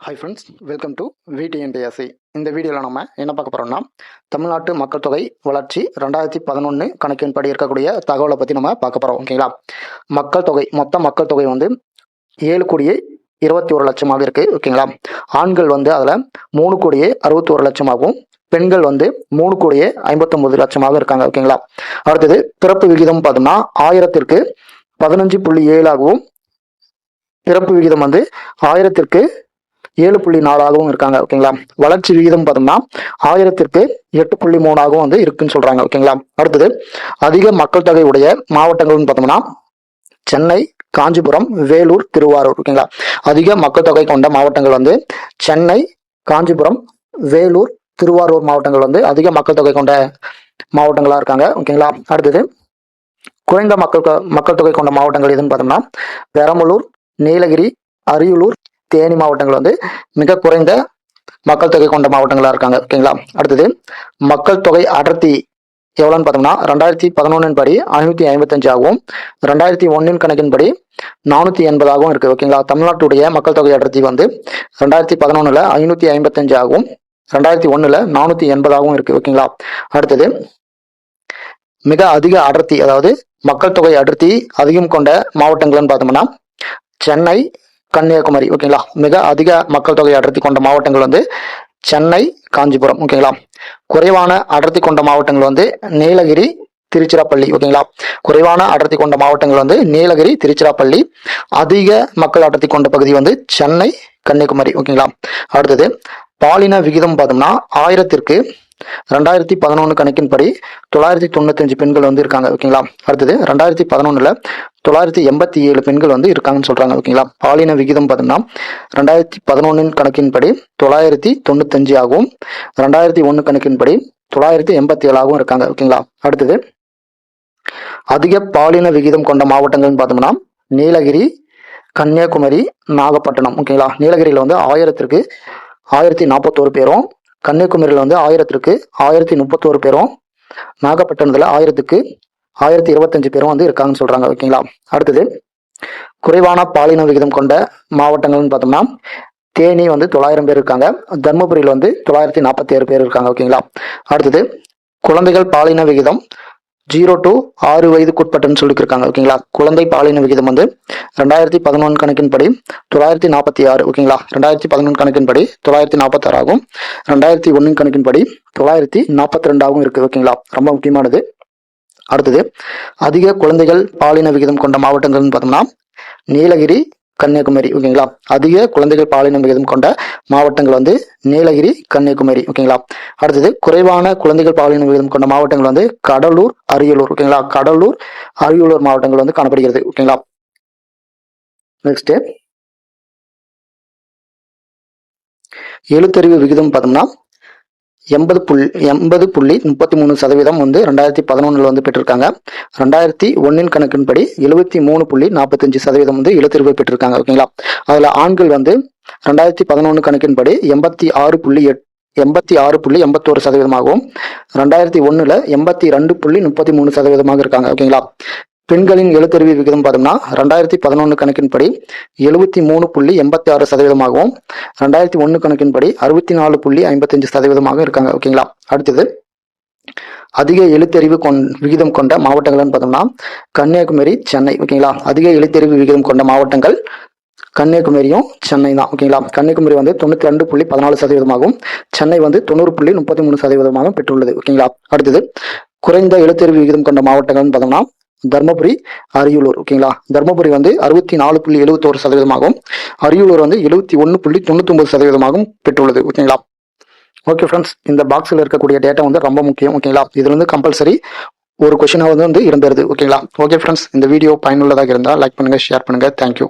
Hi friends welcome to VTNPSC இந்த வீடியோவில் நம்ம என்ன பார்க்க போகிறோம்னா தமிழ்நாட்டு மக்கள் தொகை வளர்ச்சி ரெண்டாயிரத்தி பதினொன்று கணக்கின்படி இருக்கக்கூடிய தகவலை பற்றி நம்ம பார்க்க போகிறோம் ஓகேங்களா மக்கள் தொகை மொத்த மக்கள் தொகை வந்து ஏழு கோடியே இருபத்தி ஒரு லட்சமாக இருக்குது ஓகேங்களா ஆண்கள் வந்து அதில் மூணு கோடியே அறுபத்தி ஒரு லட்சமாகவும் பெண்கள் வந்து மூணு கோடியே ஐம்பத்தொம்பது லட்சமாக இருக்காங்க ஓகேங்களா அடுத்தது பிறப்பு விகிதம் பார்த்தோம்னா ஆயிரத்திற்கு பதினஞ்சு புள்ளி ஏழாகவும் பிறப்பு விகிதம் வந்து ஆயிரத்திற்கு ஏழு புள்ளி நாலாகவும் இருக்காங்க ஓகேங்களா வளர்ச்சி விகிதம் பார்த்தோம்னா ஆயிரத்திற்கு எட்டு புள்ளி மூணாகவும் வந்து இருக்குன்னு சொல்றாங்க ஓகேங்களா அடுத்தது அதிக மக்கள் தொகை உடைய மாவட்டங்கள்னு பார்த்தோம்னா சென்னை காஞ்சிபுரம் வேலூர் திருவாரூர் ஓகேங்களா அதிக மக்கள் தொகை கொண்ட மாவட்டங்கள் வந்து சென்னை காஞ்சிபுரம் வேலூர் திருவாரூர் மாவட்டங்கள் வந்து அதிக மக்கள் தொகை கொண்ட மாவட்டங்களா இருக்காங்க ஓகேங்களா அடுத்தது குறைந்த மக்கள் தொ- மக்கள் தொகை கொண்ட மாவட்டங்கள் எதுன்னு பார்த்தோம்னா பெரம்பலூர் நீலகிரி அரியலூர் தேனி மாவட்டங்கள் வந்து மிக குறைந்த மக்கள் தொகை கொண்ட மாவட்டங்களாக இருக்காங்க. ஓகேங்களா? அடுத்தது மக்கள் தொகை அடர்த்தி எவ்வளோன்னு பார்த்தோம்னா ரெண்டாயிரத்தி பதினொன்றின் படி ஐநூற்றி ஐம்பத்தஞ்சாகவும் ரெண்டாயிரத்தி ஒன்றின் கணக்கின்படி நானூற்றி எண்பதாகவும் இருக்குது ஓகேங்களா? தமிழ்நாட்டுடைய மக்கள் தொகை அடர்த்தி வந்து ரெண்டாயிரத்தி பதினொன்றில் ஐநூற்றி ஐம்பத்தஞ்சு ஆகும் ரெண்டாயிரத்தி ஒன்றில் நானூற்றி எண்பதாகவும் இருக்குது ஓகேங்களா? அடுத்தது மிக அதிக அடர்த்தி அதாவது மக்கள் தொகை அடர்த்தி அதிகம் கொண்ட மாவட்டங்கள்னு பார்த்தோம்னா சென்னை கன்னியாகுமரி ஓகேங்களா மிக அதிக மக்கள் தொகை அடர்த்தி கொண்ட மாவட்டங்கள் வந்து சென்னை காஞ்சிபுரம் ஓகேங்களா குறைவான அடர்த்தி கொண்ட மாவட்டங்கள் வந்து நீலகிரி திருச்சிராப்பள்ளி ஓகேங்களா குறைவான அடர்த்தி கொண்ட மாவட்டங்கள் வந்து நீலகிரி திருச்சிராப்பள்ளி அதிக மக்கள் அடர்த்தி கொண்ட பகுதி வந்து சென்னை கன்னியாகுமரி ஓகேங்களா அடுத்தது பாலின விகிதம் பார்த்தோம்னா ஆயிரத்திற்கு ரெண்டாயிரத்தி பதினொன்று கணக்கின்படி தொள்ளாயிரத்தி தொண்ணூத்தஞ்சு பெண்கள் வந்து இருக்காங்க ஓகேங்களா? அடுத்தது ரெண்டாயிரத்தி பதினொன்றில் தொள்ளாயிரத்தி எண்பத்தி ஏழு பெண்கள் வந்து இருக்காங்கன்னு சொல்கிறாங்க ஓகேங்களா? பாலின விகிதம் பார்த்தோம்னா ரெண்டாயிரத்தி பதினொன்றின் கணக்கின்படி தொள்ளாயிரத்தி தொண்ணூத்தஞ்சு ஆகவும் ரெண்டாயிரத்தி ஒன்று கணக்கின்படி தொள்ளாயிரத்தி எண்பத்தி ஏழாகவும் இருக்காங்க ஓகேங்களா? அடுத்தது அதிக பாலின விகிதம் கொண்ட மாவட்டங்கள்னு பார்த்தோம்னா நீலகிரி கன்னியாகுமரி நாகப்பட்டினம் ஓகேங்களா? நீலகிரியில் வந்து ஆயிரத்திற்கு ஆயிரத்தி நாற்பத்தோரு பேரும் கன்னியாகுமரியில் வந்து ஆயிரத்திற்கு ஆயிரத்தி முப்பத்தோரு பேரும் நாகப்பட்டினத்தில் ஆயிரத்துக்கு ஆயிரத்தி இருபத்தஞ்சு பேரும் வந்து இருக்காங்கன்னு சொல்கிறாங்க ஓகேங்களா? அடுத்தது குறைவான பாலின விகிதம் கொண்ட மாவட்டங்கள்னு பார்த்தோம்னா தேனி வந்து தொள்ளாயிரம் பேர் இருக்காங்க தர்மபுரியில் வந்து தொள்ளாயிரத்தி நாற்பத்தி ஏழு பேர் இருக்காங்க ஓகேங்களா? அடுத்தது குழந்தைகள் பாலின விகிதம் ஜீரோ டு ஆறு வயதுக்குட்பட்டுன்னு சொல்லியிருக்காங்க ஓகேங்களா? குழந்தை பாலின விகிதம் வந்து ரெண்டாயிரத்தி பதினொன்று கணக்கின்படி தொள்ளாயிரத்தி நாற்பத்தி ஆறு ஓகேங்களா? ரெண்டாயிரத்தி பதினொன்று கணக்கின்படி தொள்ளாயிரத்தி நாற்பத்தாறு ஆகும். ரெண்டாயிரத்தி ஒன்று கணக்கின்படி தொள்ளாயிரத்தி நாற்பத்தி ரெண்டாகவும் இருக்குது ஓகேங்களா? ரொம்ப முக்கியமானது. அடுத்தது அதிக குழந்தைகள் பாலின விகிதம் கொண்ட மாவட்டங்கள்னு பார்த்தோம்னா நீலகிரி கன்னியாகுமரி ஓகேங்களா? அதிக குழந்தைகள் பாலின விகிதம் கொண்ட மாவட்டங்கள் வந்து நீலகிரி கன்னியாகுமரி ஓகேங்களா? அடுத்தது குறைவான குழந்தைகள் பாலின விகிதம் கொண்ட மாவட்டங்கள் வந்து கடலூர் அரியலூர் ஓகேங்களா? கடலூர் அரியலூர் மாவட்டங்கள் வந்து காணப்படுகிறது ஓகேங்களா? நெக்ஸ்ட் எழுத்தறிவு விகிதம் பார்த்தோம்னா எண்பது புள்ளி எண்பது புள்ளி முப்பத்தி மூணு சதவீதம் வந்து ரெண்டாயிரத்தி பதினொன்றில் வந்து பெற்றிருக்காங்க. ரெண்டாயிரத்தி ஒன்றின் கணக்கின்படி எழுபத்தி மூணு புள்ளி நாற்பத்தஞ்சு சதவீதம் வந்து எழுத்தறிவு பெற்றிருக்காங்க ஓகேங்களா? அதில் ஆண்கள் வந்து ரெண்டாயிரத்தி பதினொன்று கணக்கின்படி எண்பத்தி ஆறு புள்ளி எட் எண்பத்தி ஆறு புள்ளி எண்பத்தோரு சதவீதமாகவும் ரெண்டாயிரத்தி ஒன்றில் எண்பத்தி ரெண்டு புள்ளி முப்பத்தி மூணு சதவீதமாக இருக்காங்க ஓகேங்களா? பெண்களின் எழுத்தறிவு விகிதம் பார்த்தோம்னா ரெண்டாயிரத்தி பதினொன்று கணக்கின்படி எழுபத்தி மூணு புள்ளி எண்பத்தி ஆறு சதவீதமாகவும் ரெண்டாயிரத்தி ஒன்று கணக்கின்படி அறுபத்தி நாலு புள்ளி ஐம்பத்தஞ்சு சதவீதமாக இருக்காங்க. ஓகேங்களா? அடுத்தது அதிக எழுத்தறிவு கொண் விகிதம் கொண்ட மாவட்டங்கள்னு பார்த்தோம்னா கன்னியாகுமரி சென்னை. ஓகேங்களா? அதிக எழுத்தறிவு விகிதம் கொண்ட மாவட்டங்கள் கன்னியாகுமரியும் சென்னை தான். ஓகேங்களா? கன்னியாகுமரி வந்து தொண்ணூற்றி ரெண்டு புள்ளி பதினாலு சதவீதமாகவும் சென்னை வந்து தொண்ணூறு புள்ளி முப்பத்தி மூணு சதவீதமாகவும் பெற்றுள்ளது. ஓகேங்களா? அடுத்தது குறைந்த எழுத்தறிவு விகிதம் கொண்ட மாவட்டங்கள்னு பார்த்தோம்னா தர்மபுரி அரியலூர் ஓகேங்களா தர்மபுரி வந்து அறுபத்தி நாலு புள்ளி எழுபத்தோரு சதவீதமாகவும் அரியலூர் வந்து எழுபத்தி ஒன்று புள்ளி தொண்ணூத்தொம்பது சதவீதமாகவும் பெற்றுள்ளது ஓகேங்களா ஓகே ஃப்ரெண்ட்ஸ் இந்த பாக்ஸில் இருக்கக்கூடிய டேட்டா வந்து ரொம்ப முக்கியம் ஓகேங்களா இதுல வந்து கம்பல்சரி ஒரு கொஷினாக வந்து வந்து இருந்துருது ஓகேங்களா ஓகே ஃப்ரெண்ட்ஸ் இந்த வீடியோ பயனுள்ளதாக இருந்தால் லைக் பண்ணுங்க ஷேர் பண்ணுங்க தேங்க்யூ